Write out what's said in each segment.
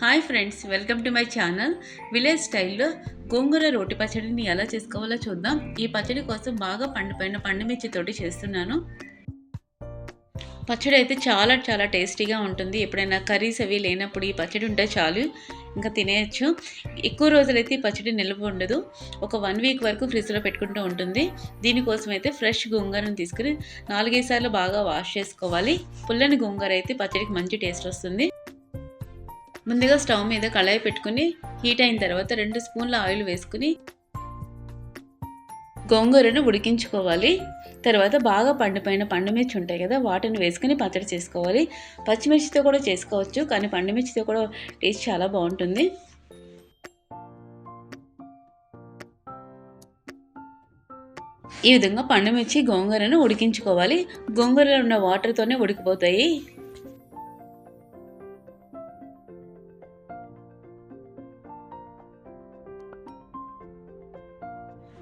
Hi friends welcome to my channel. Village స్టైల్లో గోంగూర రోటి పచ్చడిని ఎలా చేసుకోవాలో చూద్దాం. ఈ పచ్చడి కోసం బాగా పండిపోయిన పండుమిర్చితోటి చేస్తున్నాను. పచ్చడి అయితే చాలా చాలా టేస్టీగా ఉంటుంది. ఎప్పుడైనా కర్రీస్ అవి లేనప్పుడు ఈ పచ్చడి ఉంటే చాలు. ఇంకా తినేయచ్చు. ఎక్కువ రోజులైతే ఈ పచ్చడి నిల్వ ఉండదు. ఒక వన్ వీక్ వరకు ఫ్రిడ్జ్లో పెట్టుకుంటూ ఉంటుంది. దీనికోసం అయితే ఫ్రెష్ గోంగూరను తీసుకుని నాలుగైదు సార్లు బాగా వాష్ చేసుకోవాలి. పుల్లని గోంగూర అయితే పచ్చడికి మంచి టేస్ట్ వస్తుంది. ముందుగా స్టవ్ మీద కళాయి పెట్టుకుని హీట్ అయిన తర్వాత రెండు స్పూన్ల ఆయిల్ వేసుకుని గోంగూరను ఉడికించుకోవాలి. తర్వాత బాగా పండిపోయిన పండుమిర్చి ఉంటాయి కదా వాటిని వేసుకుని పచ్చడి చేసుకోవాలి. పచ్చిమిర్చితో కూడా చేసుకోవచ్చు కానీ పండుమిర్చితో కూడా టేస్ట్ చాలా బాగుంటుంది. ఈ విధంగా పండుమిర్చి గోంగూరను ఉడికించుకోవాలి. గోంగూరలో ఉన్న వాటర్తోనే ఉడికిపోతాయి.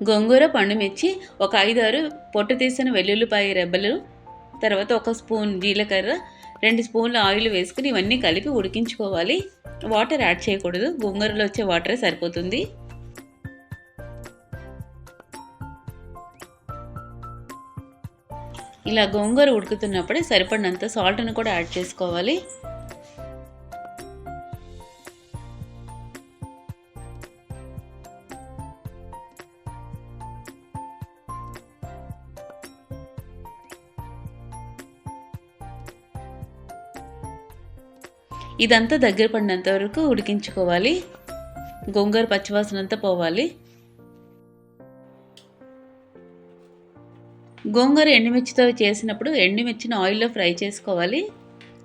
గోంగూర పండుమిర్చి ఒక ఐదారు పొట్టు తీసిన వెల్లుల్లిపాయ రెబ్బలు తర్వాత ఒక స్పూన్ జీలకర్ర రెండు స్పూన్ల ఆయిల్ వేసుకుని ఇవన్నీ కలిపి ఉడికించుకోవాలి. వాటర్ యాడ్ చేయకూడదు. గోంగూరలో వచ్చే వాటరే సరిపోతుంది. ఇలా గోంగూర ఉడుకుతున్నప్పుడే సరిపడినంత సాల్ట్ను కూడా యాడ్ చేసుకోవాలి. ఇదంతా దగ్గర పడినంత వరకు ఉడికించుకోవాలి. గోంగూర పచ్చివాసన అంతా పోవాలి. గోంగూర ఎండుమిర్చితో చేసినప్పుడు ఎండుమిర్చిని ఆయిల్లో ఫ్రై చేసుకోవాలి.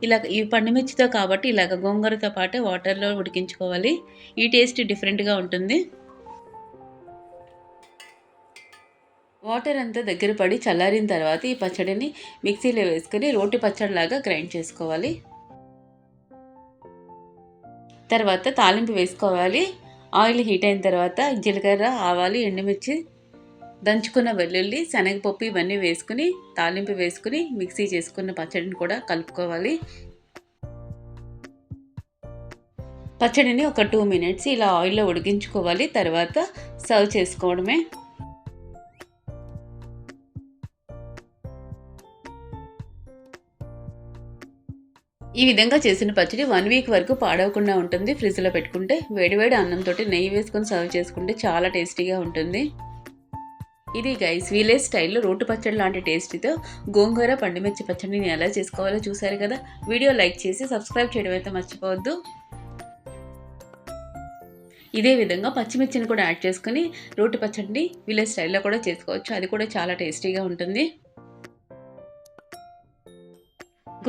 ఇలా ఈ పండుమిర్చితో కాబట్టి ఇలాగ గోంగూరతో పాటు వాటర్లో ఉడికించుకోవాలి. ఈ టేస్ట్ డిఫరెంట్గా ఉంటుంది. వాటర్ అంతా దగ్గర పడి చల్లారిన తర్వాత ఈ పచ్చడిని మిక్సీలో వేసుకొని రోటి పచ్చడిలాగా గ్రైండ్ చేసుకోవాలి. తర్వాత తాలింపు వేసుకోవాలి. ఆయిల్ హీట్ అయిన తర్వాత జీలకర్ర ఆవాలు ఎండుమిర్చి దంచుకున్న వెల్లుల్లి శనగపప్పు ఇవన్నీ వేసుకుని తాలింపు వేసుకుని మిక్సీ చేసుకున్న పచ్చడిని కూడా కలుపుకోవాలి. పచ్చడిని ఒక టూ మినిట్స్ ఇలా ఆయిల్లో ఉడికించుకోవాలి. తర్వాత సర్వ్ చేసుకోవడమే. ఈ విధంగా చేసిన పచ్చడి వన్ వీక్ వరకు పాడవకుండా ఉంటుంది. ఫ్రిడ్జ్లో పెట్టుకుంటే వేడివేడి అన్నంతో నెయ్యి వేసుకొని సర్వ్ చేసుకుంటే చాలా టేస్టీగా ఉంటుంది. ఇది గైస్ విలేజ్ స్టైల్లో రోటు పచ్చడి లాంటి టేస్టీతో గోంగూర పండుమిర్చి పచ్చడిని ఎలా చేసుకోవాలో చూసారు కదా? వీడియో లైక్ చేసి సబ్స్క్రైబ్ చేయడం అయితే మర్చిపోవద్దు. ఇదే విధంగా పచ్చిమిర్చిని కూడా యాడ్ చేసుకుని రోటి పచ్చడిని విలేజ్ స్టైల్లో కూడా చేసుకోవచ్చు. అది కూడా చాలా టేస్టీగా ఉంటుంది.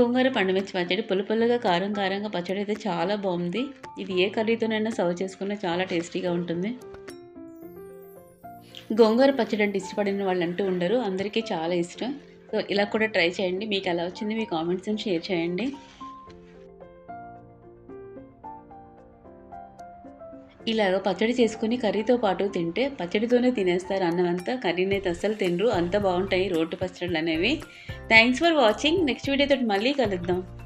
గోంగూర పండుమిర్చి పచ్చడి పుల్ల పుల్లగా కారం కారంగా పచ్చడి అయితే చాలా బాగుంది. ఇది ఏ కర్రీతోనైనా సర్వ్ చేసుకున్నా చాలా టేస్టీగా ఉంటుంది. గోంగూర పచ్చడి అంటే ఇష్టపడిన వాళ్ళు అంటూ ఉండరు అందరికీ చాలా ఇష్టం. సో ఇలా కూడా ట్రై చేయండి. మీకు ఎలా వచ్చింది మీ కామెంట్స్ని షేర్ చేయండి. ఇలాగ పచ్చడి చేసుకుని కర్రీతో పాటు తింటే పచ్చడితోనే తినేస్తారు అన్నమంతా కర్రీని అయితే అస్సలు తినరు. అంత బాగుంటాయి రోడ్డు పచ్చళ్ళు అనేవి. థ్యాంక్స్ ఫర్ వాచింగ్ నెక్స్ట్ వీడియోతో మళ్ళీ కలుద్దాం.